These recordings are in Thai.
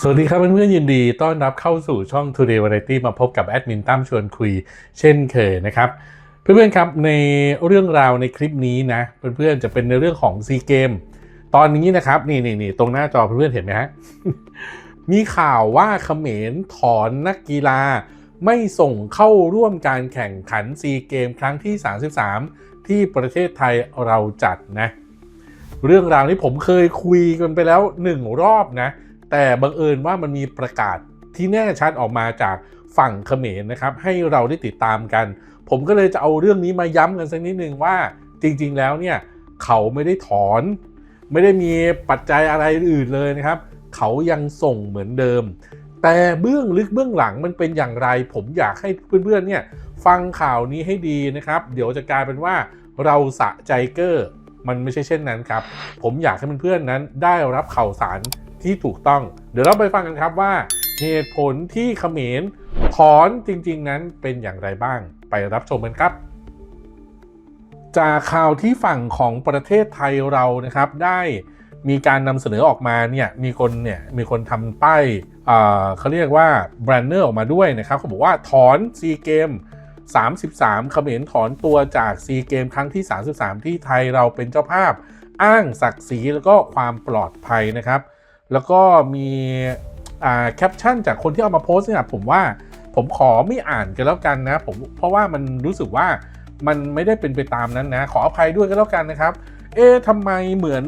สวัสดีครับเพื่อนๆยินดีต้อนรับเข้าสู่ช่อง Today Variety มาพบกับแอดมินตั้มชวนคุยเช่นเคยนะครับ เพื่อนๆครับในเรื่องราวในคลิปนี้นะเพื่อนๆจะเป็นในเรื่องของซีเกมตอนนี้นะครับนี่นี่นี่ตรงหน้าจอเพื่อนๆเห็นไหมฮะมีข่าวว่าเขมรถอนนักกีฬา ไม่ส่งเข้าร่วมการแข่งขันซีเกมครั้งที่ 33 ที่ประเทศไทยเราจัดนะเรื่องราวนี้ผมเคยคุยกันไปแล้วหนึ่งรอบนะ แต่บังเอิญว่ามันมีประกาศที่แน่ชัดออกมาจากฝั่งเขมรนะครับ ให้เราได้ติดตามกัน ผมก็เลยจะเอาเรื่องนี้มาย้ำกันสักนิดนึงว่าจริงๆแล้วเนี่ยเขาไม่ได้ถอน ไม่ได้มีปัจจัยอะไรอื่นเลยนะครับ เขายังส่งเหมือนเดิม แต่เบื้องลึกเบื้องหลังมันเป็นอย่างไร ผมอยากให้เพื่อนๆเนี่ยฟังข่าวนี้ให้ดีนะครับ เดี๋ยวจะกลายเป็นว่าเราสะใจเกอร์มันไม่ใช่เช่นนั้นครับ ผมอยากให้เพื่อนๆนั้นได้รับข่าวสาร ที่ถูกต้อง เดี๋ยวเราไปฟังกันครับว่า เหตุผลที่เขมรถอนจริง ๆ นั้นเป็นอย่างไรบ้างไปรับชมกันครับ จากข่าวที่ฝั่งของประเทศไทยเรานะครับได้มีการนำเสนอออกมาเนี่ยมีคนเนี่ยมีคนทำป้ายเขาเรียกว่าแบรนเนอร์ออกมาด้วยนะครับเขาบอกว่าถอนซีเกม33เขมรถอนตัวจากซีเกมครั้งที่ 33 ที่ไทยเราเป็นเจ้าภาพ อ้างศักดิ์ศรีแล้วก็ความปลอดภัยนะครับ แล้วก็มีแคปชั่นจากคนที่เอามาโพสเนี่ยผมว่าผมขอไม่อ่านกันแล้วกันนะผมเพราะว่ามันรู้สึกว่ามันไม่ได้เป็นไปตามนั้นนะ ขออภัยด้วยก็แล้วกันนะครับ เอ๊ะทำไมเหมือน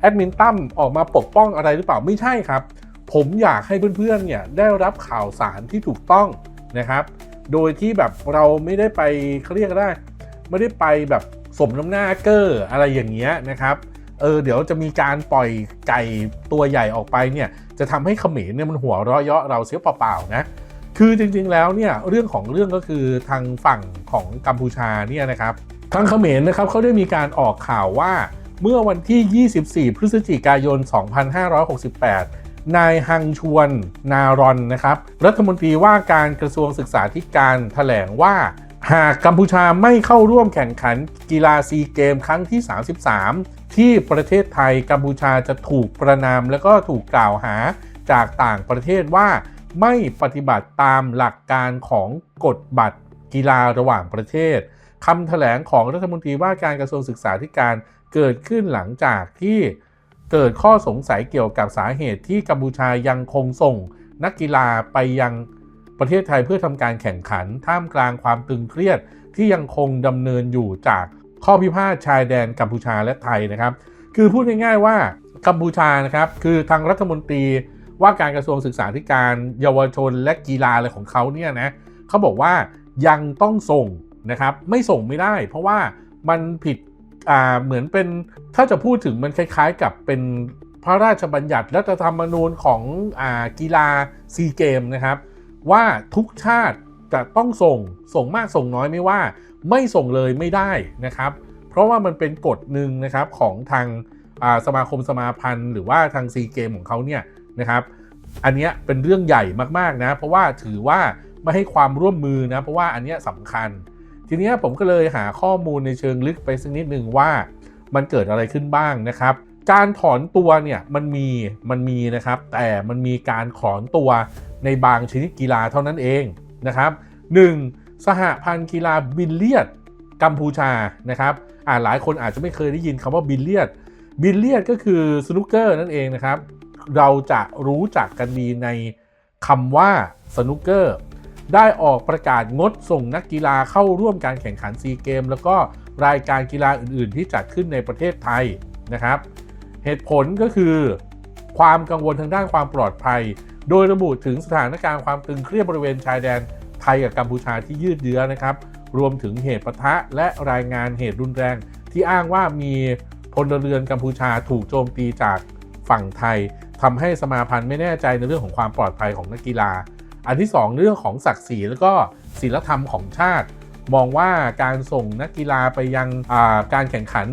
แอดมินตั้มออกมาปกป้องอะไรหรือเปล่าไม่ใช่ครับ ผมอยากให้เพื่อนๆเนี่ยได้รับข่าวสารที่ถูกต้องนะครับ โดยที่แบบเราไม่ได้ไปเขาเรียกได้ ไม่ได้ไปแบบสมน้ำหน้าเกอร์อะไรอย่างเงี้ยนะครับ เออเดี๋ยวจะมีการปล่อยไก่ตัวใหญ่ออกไปเนี่ยจะทำให้เขมรเนี่ยมันหัวเราะเยาะเราเสียเปล่าๆนะคือจริงๆแล้วเนี่ยเรื่องของเรื่องก็คือทางฝั่งของกัมพูชาเนี่ยนะครับทางเขมรนะครับเขาได้มีการออกข่าวว่าเมื่อวันที่ 24 พฤศจิกายน 2568 นายฮังชวนนารอนนะครับรัฐมนตรีว่าการกระทรวงศึกษาธิการแถลงว่า หากกัมพูชาไม่เข้าร่วมแข่งขันกีฬาซีเกมครั้งที่ 33 ที่ประเทศไทยกัมพูชาจะถูกประนามและก็ถูกกล่าวหาจากต่างประเทศว่าไม่ปฏิบัติตามหลักการของกฎบัตรกีฬาระหว่างประเทศคำแถลงของรัฐมนตรีว่าการกระทรวงศึกษาธิการเกิดขึ้นหลังจากที่เกิดข้อสงสัยเกี่ยวกับสาเหตุที่กัมพูชายังคงส่งนักกีฬาไปยังประเทศไทยเพื่อทำการแข่งขันท่ามกลางความตึงเครียดที่ยังคงดำเนินอยู่จาก ข้อพิพาทชายแดนกัมพูชาและไทยนะครับ คือพูดง่ายๆว่ากัมพูชานะครับคือทางรัฐมนตรีว่าการกระทรวงศึกษาธิการเยาวชนและกีฬาอะไรของเขาเนี่ยนะเขาบอกว่ายังต้องส่งนะครับไม่ส่งไม่ได้ เพราะว่ามันผิดอ่าเหมือนเป็นถ้าจะพูดถึงมันคล้ายๆ กับเป็นพระราชบัญญัติรัฐธรรมนูญของอ่ากีฬาซีเกมนะครับว่าทุกชาติ จะต้องส่งส่งมากส่งน้อยไม่ว่า ไม่ส่งเลยไม่ได้นะครับ เพราะว่ามันเป็นกฎหนึ่งนะครับของทางสมาคมสมาพันธ์ หรือว่าทางซีเกมของเขาเนี่ยนะครับ อันนี้เป็นเรื่องใหญ่มากๆนะ เพราะว่าถือว่าไม่ให้ความร่วมมือนะ เพราะว่าอันนี้สำคัญ ทีนี้ผมก็เลยหาข้อมูลในเชิงลึกไปสักนิดหนึ่งว่ามันเกิดอะไรขึ้นบ้างนะครับ การถอนตัวเนี่ยมันมีมันมีนะครับ แต่มันมีการถอนตัวในบางชนิดกีฬาเท่านั้นเอง นะครับ 1. สหพันธ์กีฬาบิลเลียดกัมพูชานะครับอ่าหลายคนอาจจะไม่เคยได้ยินคำว่าบิลเลียดบิลเลียดก็คือสนุกเกอร์นั่นเองนะครับ เราจะรู้จักกันดีในคำว่าสนุกเกอร์ได้ออกประกาศงดส่งนักกีฬาเข้าร่วมการแข่งขันซีเกม แล้วก็รายการกีฬาอื่นๆ ที่จัดขึ้นในประเทศไทยนะครับ เหตุผลก็คือ ความกังวลทางด้านความปลอดภัย โดยระบุถึงสถานการณ์ความตึงเครียดบริเวณชายแดนไทยกับกัมพูชาที่ยืดเยื้อนะครับ รวมถึงเหตุปะทะและรายงานเหตุรุนแรง ที่อ้างว่ามีพลเรือนกัมพูชาถูกโจมตีจากฝั่งไทยทำให้สมาพันธ์ไม่แน่ใจในเรื่องของความปลอดภัยของนักกีฬา อันที่ 2 เรื่องของศักดิ์ศรีแล้วก็ศีลธรรมของชาติ มองว่าการส่งนักกีฬาไปยังการแข่งขัน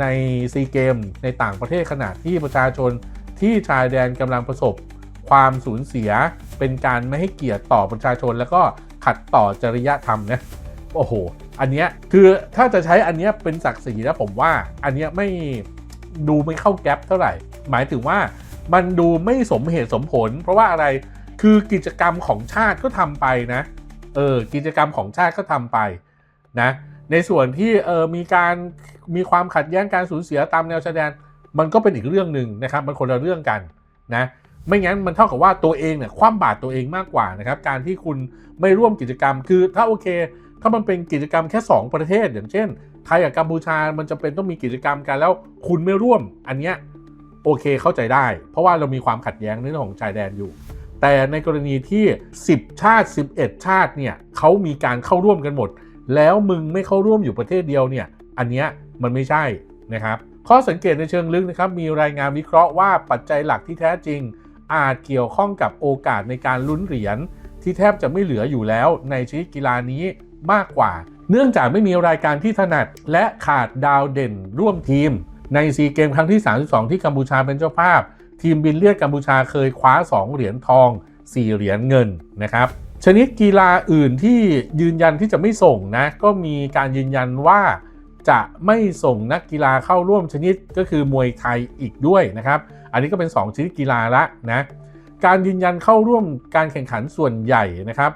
ในซีเกมในต่างประเทศขณะที่ประชาชนที่ชายแดนกำลังประสบ ความสูญเสียเป็นการไม่ให้เกียรติต่อประชาชน แล้วก็ขัดต่อจริยธรรมนะโอ้โห อันเนี้ยคือถ้าจะใช้อันเนี้ยเป็นศักดิ์ศรีแล้วผมว่าอันเนี้ยไม่ดูไม่เข้าแก๊ปเท่าไหร่ หมายถึงว่ามันดูไม่สมเหตุสมผล เพราะว่าอะไรคือกิจกรรมของชาติก็ทำไปนะเออกิจกรรมของชาติก็ทำไปนะในส่วนที่เออมีการมีความขัดแย้งการสูญเสียตามแนวชายแดน มันก็เป็นอีกเรื่องหนึ่งนะครับมันคนละเรื่องกันนะ ไม่งั้นมันเท่ากับว่าตัวเองเนี่ยคว่ำบาตรตัวเองมากกว่านะครับการที่คุณไม่ร่วมกิจกรรม คือถ้าโอเค ถ้ามันเป็นกิจกรรมแค่ 2 ประเทศ อย่างเช่น ไทยกับกัมพูชา มันจะเป็นต้องมีกิจกรรมกันแล้วคุณไม่ร่วมอันเนี้ยโอเคเข้าใจได้ เพราะว่าเรามีความขัดแย้งในเรื่องของชายแดนอยู่ แต่ในกรณีที่ 10 ชาติ 11 ชาติเนี่ยเขามีการเข้าร่วมกันหมด แล้วมึงไม่เข้าร่วมอยู่ประเทศเดียวเนี่ยอันเนี้ยมันไม่ใช่นะครับข้อสังเกตในเชิงลึกนะครับมีรายงานวิเคราะห์ว่าปัจจัยหลักที่แท้จริง อาจเกี่ยวข้องกับโอกาสในการลุ้นเหรียญที่แทบจะไม่เหลืออยู่แล้วในชนิดกีฬานี้มากกว่า เนื่องจากไม่มีรายการที่ถนัด และขาดดาวเด่นร่วมทีม ในซีเกมครั้งที่ 32 ที่กัมพูชาเป็นเจ้าภาพ ทีมบินเลียดกัมพูชาเคยคว้า 2 เหรียญทอง 4 เหรียญเงินนะครับชนิดกีฬาอื่นที่ยืนยันที่จะไม่ส่งนะ ก็มีการยืนยันว่าจะไม่ส่งนักกีฬาเข้าร่วมชนิดก็คือมวยไทยอีกด้วยนะครับ อันนี้ก็เป็น 2 ชนิดกีฬาละนะการยืนยันเข้าร่วมการแข่งขันส่วนใหญ่นะครับ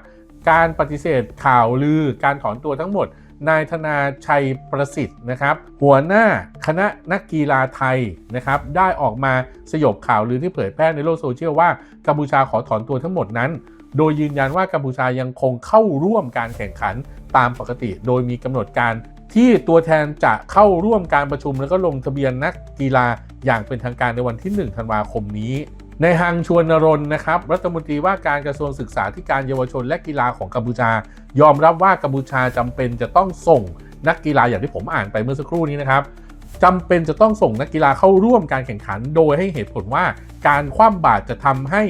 การปฏิเสธข่าวลือการถอนตัวทั้งหมด นายธนาชัยประสิทธิ์นะครับ หัวหน้าคณะนักกีฬาไทยนะครับ ได้ออกมาสยบข่าวลือที่เผยแพร่ในโลกโซเชียลว่ากัมพูชาขอถอนตัวทั้งหมดนั้น โดยยืนยันว่ากัมพูชายังคงเข้าร่วมการแข่งขันตามปกติ โดยมีกำหนดการ ที่ตัวแทนจะเข้าร่วมการประชุมแล้วก็ลงทะเบียนนักกีฬาอย่างเป็นทางการในวันที่ 1 ธันวาคมนี้ในฮังชวนนรนนะครับ รัฐมนตรีว่าการกระทรวงศึกษาธิการเยาวชนและกีฬาของกัมพูชา ยอมรับว่ากัมพูชาจำเป็นจะต้องส่งนักกีฬาอย่างที่ผมอ่านไปเมื่อสักครู่นี้นะครับจำเป็นจะต้องส่งนักกีฬาเข้าร่วมการแข่งขัน โดยให้เหตุผลว่าการคว่ำบาตรจะทำให้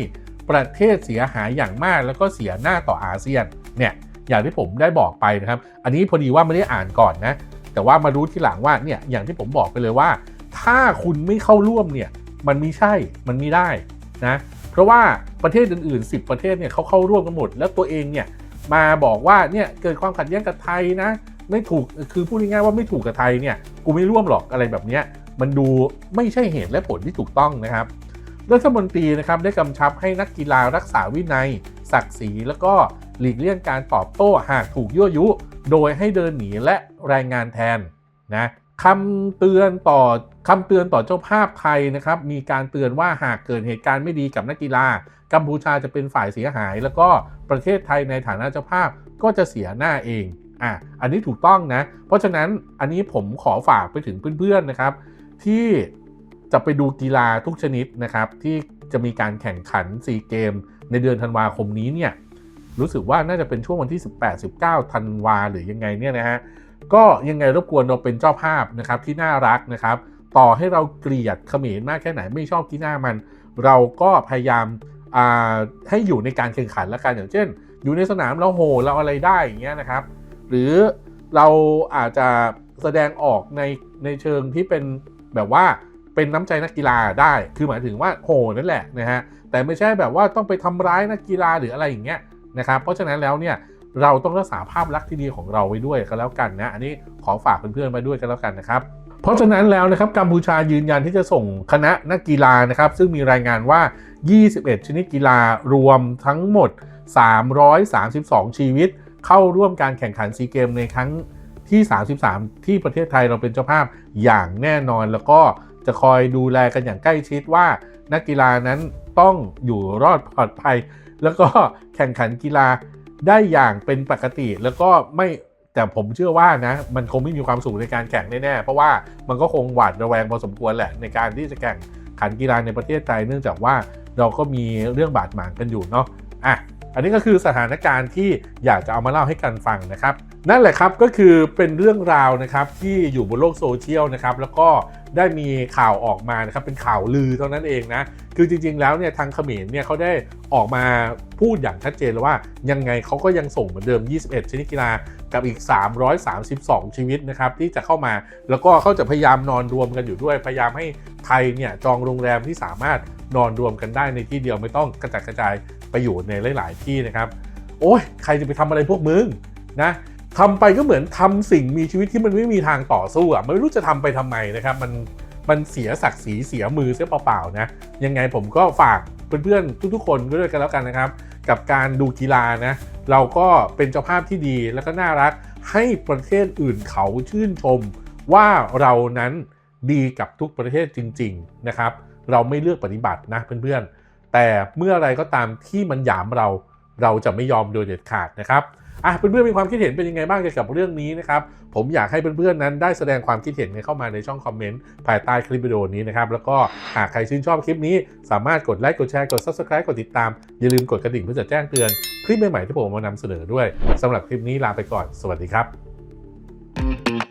ประเทศเสียหายอย่างมาก แล้วก็เสียหน้าต่ออาเซียนเนี่ย อย่างที่ผมได้บอกไปนะครับ อันนี้พอดีว่าไม่ได้อ่านก่อนนะ แต่ว่ามารู้ทีหลังว่าเนี่ยอย่างที่ผมบอกไปเลยว่า ถ้าคุณไม่เข้าร่วมเนี่ยมันม่ใช่มันม่ได้นะเพราะว่าประเทศอื่นๆ 10 ประเทศเนี่ยเขาเข้าร่วมกันหมด แล้วตัวเองเนี่ยมาบอกว่าเนี่ยเกิดความขัดแย้งกับไทยนะไม่ถูกคือพูดง่ายๆว่าไม่ถูกกับไทยเนี่ยกูไม่ร่วมหรอกอะไรแบบนี้มันดูไม่ใช่เหตุและผลที่ถูกต้องนะครับรัฐมนตรีนะครับได้กำชับให้นักกีฬารักษาวินัย ศักดิ์ศรีแล้วก็ หลีกเลี่ยงการตอบโต้หากถูกยั่วยุ โดยให้เดินหนีและรายงานแทนนะคำเตือนต่อคำเตือนต่อเจ้าภาพไทยนะครับมีการเตือนว่าหากเกิดเหตุการณ์ไม่ดีกับนักกีฬา กัมพูชาจะเป็นฝ่ายเสียหาย แล้วก็ประเทศไทยในฐานะเจ้าภาพก็จะเสียหน้าเองอะอันนี้ถูกต้องนะ เพราะฉะนั้นอันนี้ผมขอฝากไปถึงเพื่อนๆนะครับ ที่จะไปดูกีฬาทุกชนิดนะครับ ที่จะมีการแข่งขันซีเกม ในเดือนธันวาคมนี้เนี่ย รู้สึกว่าน่าจะเป็นช่วงวันที่ 18-19ธันวาหรือยังไงเนี่ยนะฮะก็ยังไงรบกวนเราเป็นเจ้าภาพนะครับที่น่ารักนะครับ ต่อให้เราเกลียดเขมรมากแค่ไหนไม่ชอบที่หน้ามัน เราก็พยายามให้อยู่ในการแข่งขันละกันอย่างเช่น อยู่ในสนามเราโหเราอะไรได้อย่างเงี้ยนะครับ หรือเราอาจจะแสดงออกในในเชิงที่เป็นแบบว่าเป็นน้ำใจนักกีฬาได้ คือหมายถึงว่าโหนั่นแหละนะฮะ แต่ไม่ใช่แบบว่าต้องไปทำร้ายนักกีฬาหรืออะไรอย่างเงี้ย นะครับ เพราะฉะนั้นแล้วเนี่ยเราต้องรักษาภาพลักษณ์ที่ดีของเราไว้ด้วยก็แล้วกันนะ อันนี้ขอฝากเพื่อนๆไว้ด้วยก็แล้วกันนะครับ เพราะฉะนั้นแล้วนะครับกัมพูชายืนยันที่จะส่งคณะนักกีฬานะครับ ซึ่งมีรายงานว่า 21 ชนิดกีฬารวมทั้งหมด 332 ชีวิต เข้าร่วมการแข่งขันซีเกมในครั้งที่ 33 ที่ประเทศไทยเราเป็นเจ้าภาพอย่างแน่นอนแล้วก็จะคอยดูแลกันอย่างใกล้ชิดว่านักกีฬานั้น ต้องอยู่รอดปลอดภัย แล้วก็แข่งขันกีฬาได้อย่างเป็นปกติ แล้วก็ไม่แต่ผมเชื่อว่านะ มันคงไม่มีความสุขในการแข่งแน่ๆ เพราะว่ามันก็คงหวาดระแวงพอสมควรแหละ ในการที่จะแข่งขันกีฬาในประเทศไทยเนื่องจากว่าเราก็มีเรื่องบาดหมางกันอยู่เนาะอะ อันนี้ก็คือสถานการณ์ที่อยากจะเอามาเล่าให้กันฟังนะครับ นั่นแหละครับก็คือเป็นเรื่องราวนะครับที่อยู่บนโลกโซเชียลนะครับแล้วก็ได้มีข่าวออกมานะครับเป็นข่าวลือเท่านั้นเองนะคือจริงๆแล้วเนี่ยทางเขมรเนี่ยเขาได้ออกมาพูดอย่างชัดเจนแล้วว่ายังไงเขาก็ยังส่งเหมือนเดิม 21 ชนิดกีฬากับอีก 332 ชีวิตนะครับที่จะเข้ามาแล้วก็เขาจะพยายามนอนรวมกันอยู่ด้วย พยายามให้ไทยเนี่ยจองโรงแรมที่สามารถนอนรวมกันได้ในที่เดียวไม่ต้องกระจัดกระจาย ไปอยู่ในหลาย ๆ ที่นะครับ โอ้ยใครจะไปทำอะไรพวกมึงนะทำไปก็เหมือนทำสิ่งมีชีวิตที่มันไม่มีทางต่อสู้อะไม่รู้จะทำไปทำไมนะครับมันมันเสียศักดิ์ศรีเสียมือเสียเปล่าๆนะยังไงผมก็ฝากเพื่อนๆทุกๆ คนด้วยกันแล้วกันนะครับ กับการดูกีฬานะเราก็เป็นเจ้าภาพที่ดีแล้วก็น่ารักให้ประเทศอื่นเขาชื่นชม ว่าเรานั้นดีกับทุกประเทศจริง ๆ นะครับ เราไม่เลือกปฏิบัตินะเพื่อนๆ แต่เมื่ออะไรก็ตามที่มันหยามเราเราจะไม่ยอมโดยเด็ดขาดนะครับอะเพื่อนๆมีความคิดเห็นเป็นยังไงบ้างเกี่ยวกับเรื่องนี้นะครับ ผมอยากให้เพื่อนๆนั้นได้แสดงความคิดเห็นเข้ามาในช่องคอมเมนต์ภายใต้คลิปวิดีโอนี้นะครับ แล้วก็หากใครชื่นชอบคลิปนี้ สามารถกดไลค์กดแชร์กด subscribe กดติดตาม อย่าลืมกดกระดิ่งเพื่อจะแจ้งเตือนคลิปใหม่ๆที่ผมมานำเสนอด้วยสำหรับคลิปนี้ลาไปก่อน สวัสดีครับ